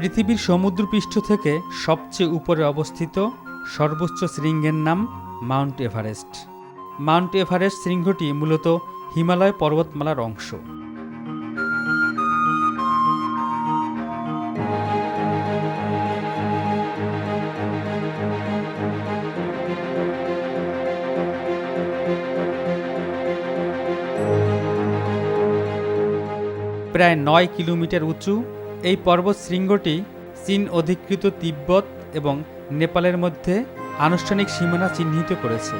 পৃথিবীর সমুদ্রপৃষ্ঠ থেকে সবচেয়ে উপরে অবস্থিত সর্বোচ্চ শৃঙ্গের নাম মাউন্ট এভারেস্ট। মাউন্ট এভারেস্ট শৃঙ্গটি মূলত হিমালয় পর্বতমালার অংশ। প্রায় নয় কিলোমিটার উঁচু এই পর্বত শৃঙ্গটি চীন অধিকৃত তিব্বত এবং নেপালের মধ্যে আনুষ্ঠানিক সীমানা চিহ্নিত করেছে।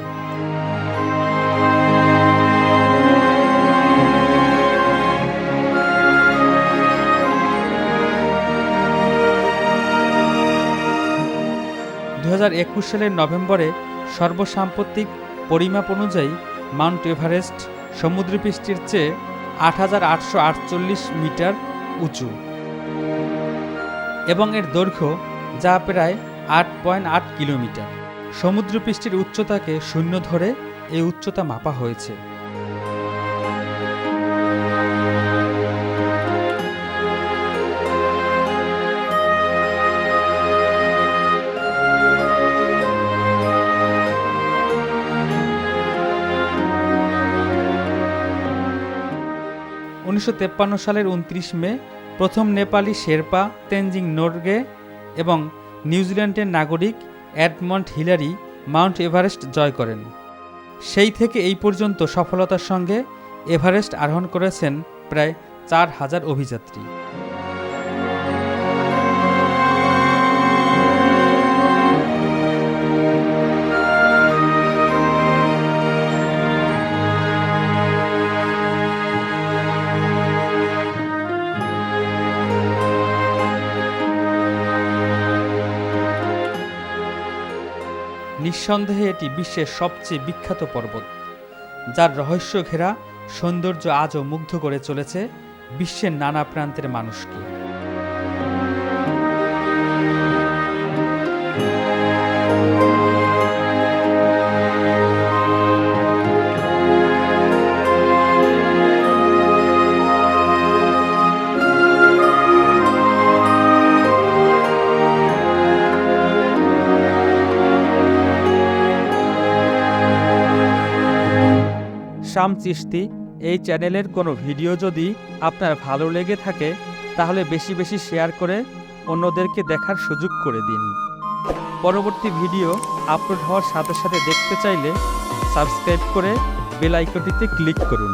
দু হাজার একুশ সালের নভেম্বরে সর্বসাম্প্রতিক পরিমাপ অনুযায়ী মাউন্ট এভারেস্ট সমুদ্রপৃষ্ঠের চেয়ে আট হাজার আটশো আটচল্লিশ মিটার উঁচু। এবং এর দৈর্ঘ্য যা প্রায় আট পয়েন্ট আট কিলোমিটার। সমুদ্রপৃষ্ঠের উচ্চতাকে শূন্য ধরে এই উচ্চতা মাপা হয়েছে। উনিশশো সালের উনত্রিশ মে প্রথম নেপালি শেরপা তেনজিং নোরগে এবং নিউজিল্যান্ডের নাগরিক অ্যাডমন্ড হিলারি মাউন্ট এভারেস্ট জয় করেন। সেই থেকে এই পর্যন্ত সফলতার সঙ্গে এভারেস্ট আরোহণ করেছেন প্রায় চার হাজার অভিযাত্রী। নিঃসন্দেহে এটি বিশ্বের সবচেয়ে বিখ্যাত পর্বত, যার রহস্য ঘেরা সৌন্দর্য আজও মুগ্ধ করে চলেছে বিশ্বের নানা প্রান্তের মানুষকে। শাম চিস্তি এই চ্যানেলের কোনো ভিডিও যদি আপনার ভালো লেগে থাকে, তাহলে বেশি বেশি শেয়ার করে অন্যদেরকে দেখার সুযোগ করে দিন। পরবর্তী ভিডিও আপলোড হওয়ার সাথে সাথে দেখতে চাইলে সাবস্ক্রাইব করে বেল আইকনটিতে ক্লিক করুন।